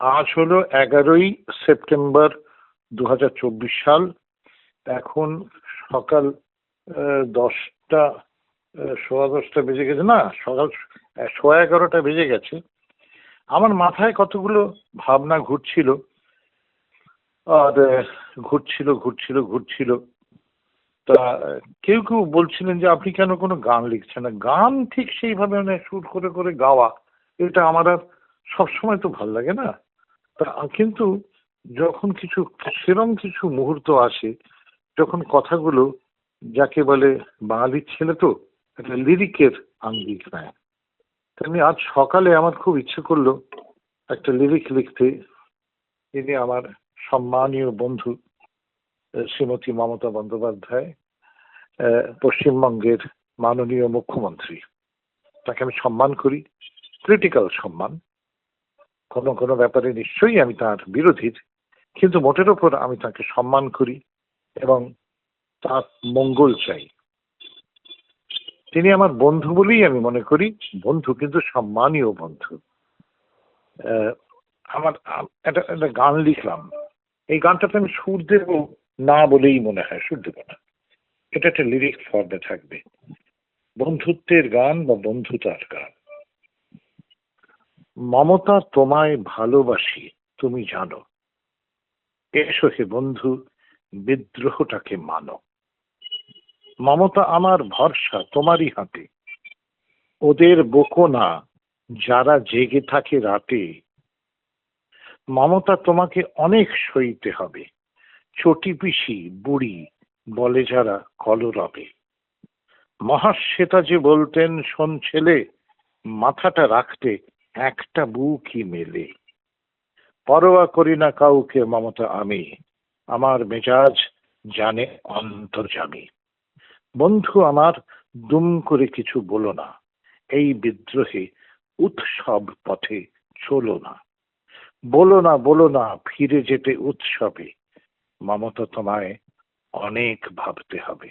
আজ হলো এগারোই সেপ্টেম্বর দু হাজার চব্বিশ সাল। এখন সকাল দশটা সোয়া দশটা বেজে গেছে। না, সকাল সোয়া এগারোটা বেজে গেছে। আমার মাথায় কতগুলো ভাবনা ঘুরছিল। আর ঘুরছিল ঘুরছিল ঘুরছিল। তা, কেউ কেউ বলছিলেন যে, আপনি কেন কোনো গান লিখছেন না? গান ঠিক সেইভাবে মানে সুর করে করে গাওয়া, এটা আমার আর সবসময় তো ভালো লাগে না। তা কিন্তু যখন কিছু, সেরম কিছু মুহূর্ত আসে, যখন কথাগুলো যাকে বলে বাঙালির ছেলে তো, একটা লিরিকের আঙ্গিক নেয় তেমনি আজ সকালে আমার খুব ইচ্ছে করল একটা লিরিক লিখতে। তিনি আমার সম্মানীয় বন্ধু শ্রীমতী মমতা বন্দ্যোপাধ্যায় পশ্চিমবঙ্গের মাননীয় মুখ্যমন্ত্রী। তাকে আমি সম্মান করি ক্রিটিক্যাল সম্মান। কোনো কোনো ব্যাপারে নিশ্চয়ই আমি তার বিরোধীর, কিন্তু মোটের ওপর আমি তাকে সম্মান করি এবং তার মঙ্গল চাই। তিনি আমার বন্ধু বলেই আমি মনে করি, বন্ধু কিন্তু সম্মানীয় বন্ধু। আমার একটা একটা গান লিখলাম। এই গানটাতে আমি সুর দেব না বলেই মনে হয়, সুর দেব না। এটা একটা লিরিক্স ফর্মে থাকবে। বন্ধুত্বের গান বা বন্ধুতার গান। মমতা তোমায় ভালোবাসি, তুমি জানো। এসো হে বন্ধু, বিদ্রোহটাকে মানো। মমতা আমার ভরসা, তোমারই হাতে। ওদের বকো না, যারা জেগে থাকে রাতে। মমতা তোমাকে অনেক সইতে হবে। চটি পিসি, বুড়ি, বলে যারা কলরবে। মহাশ্বেতা যে বলতেন, শোন ছেলে, মাথাটা রাখতে একটা বুকই মেলে। পরোয়া করি না কাউকে, মমতা, আমি। আমার মেজাজ জানে অন্তর্জামী। বন্ধু আমার, দুম করে কিছু বলো না। এই বিদ্রোহে উৎসব পথে চলো না। বলো না বলো না, ফিরে যেতে উৎসবে। মমতা তোমায় অনেক ভাবতে হবে।